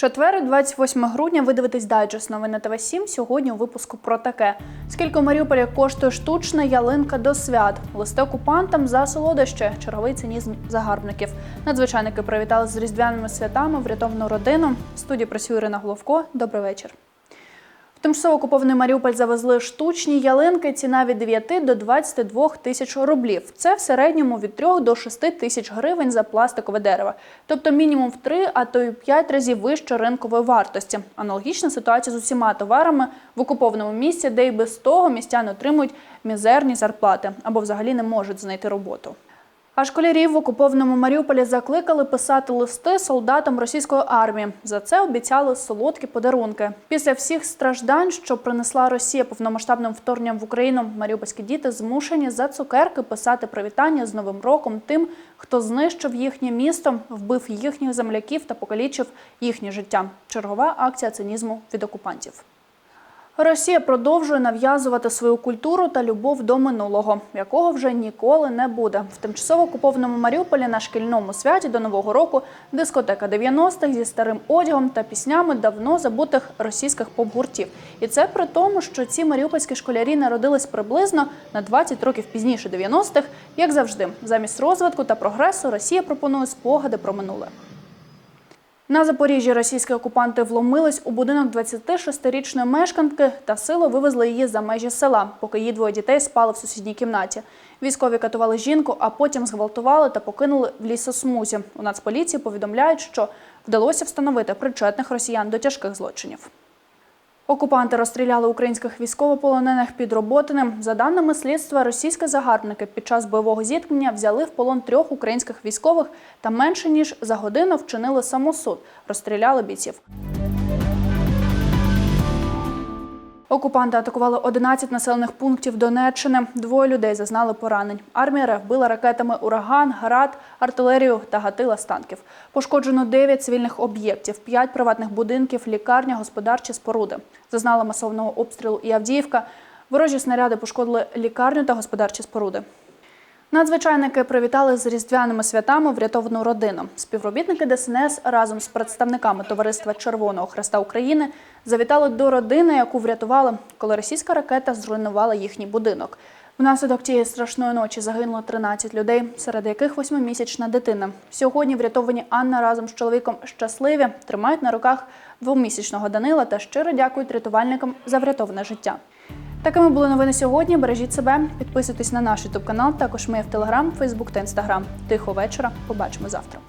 Четвер, 28 грудня, ви дивитесь дайджест новини ТВ 7 Сьогодні у випуску про таке: скільки у Маріуполі коштує штучна ялинка до свят, листи окупантам за солодощі, черговий цинізм загарбників. Надзвичайники привітали з різдвяними святами врятовану родину. В студії працює Ірина Головко. Добрий вечір. Тимчасово окупований Маріуполь завезли штучні ялинки. Ціна від 9 до 22 тисяч рублів. Це в середньому від 3 до 6 тисяч гривень за пластикове дерево. Тобто мінімум в 3, а то й 5 разів вище ринкової вартості. Аналогічна ситуація з усіма товарами в окупованому місці, де й без того містяни отримують мізерні зарплати або взагалі не можуть знайти роботу. А школярів в окупованому Маріуполі закликали писати листи солдатам російської армії. За це обіцяли солодкі подарунки. Після всіх страждань, що принесла Росія повномасштабним вторгненням в Україну, маріупольські діти змушені за цукерки писати привітання з Новим роком тим, хто знищив їхнє місто, вбив їхніх земляків та покалічив їхнє життя. Чергова акція цинізму від окупантів. Росія продовжує нав'язувати свою культуру та любов до минулого, якого вже ніколи не буде. В тимчасово окупованому Маріуполі на шкільному святі до нового року дискотека 90-х зі старим одягом та піснями давно забутих російських поп-гуртів. І це при тому, що ці маріупольські школярі народились приблизно на 20 років пізніше 90-х. Як завжди, замість розвитку та прогресу Росія пропонує спогади про минуле. На Запоріжжі російські окупанти вломились у будинок 26-річної мешканки та силу вивезли її за межі села, поки її двоє дітей спали в сусідній кімнаті. Військові катували жінку, а потім зґвалтували та покинули в лісосмузі. У Нацполіції повідомляють, що вдалося встановити причетних росіян до тяжких злочинів. Окупанти розстріляли українських військовополонених під Роботиним. За даними слідства, російські загарбники під час бойового зіткнення взяли в полон трьох українських військових та менше ніж за годину вчинили самосуд, розстріляли бійців. Окупанти атакували 11 населених пунктів Донеччини. Двоє людей зазнали поранень. Армія РФ била ракетами ураган, град, артилерію та гатила з танків. Пошкоджено 9 цивільних об'єктів, 5 приватних будинків, лікарня, господарчі споруди. Зазнала масовного обстрілу і Авдіївка. Ворожі снаряди пошкодили лікарню та господарчі споруди. Надзвичайники привітали з різдвяними святами врятовану родину. Співробітники ДСНС разом з представниками товариства Червоного Хреста України завітали до родини, яку врятували, коли російська ракета зруйнувала їхній будинок. Внаслідок тієї страшної ночі загинуло 13 людей, серед яких восьмимісячна дитина. Сьогодні врятовані Анна разом з чоловіком щасливі, тримають на руках двомісячного Данила та щиро дякують рятувальникам за врятоване життя. Такими були новини сьогодні. Бережіть себе, підписуйтесь на наш ютуб канал. Також ми в Телеграм, Фейсбук та Інстаграм. Тихо вечора. Побачимо завтра.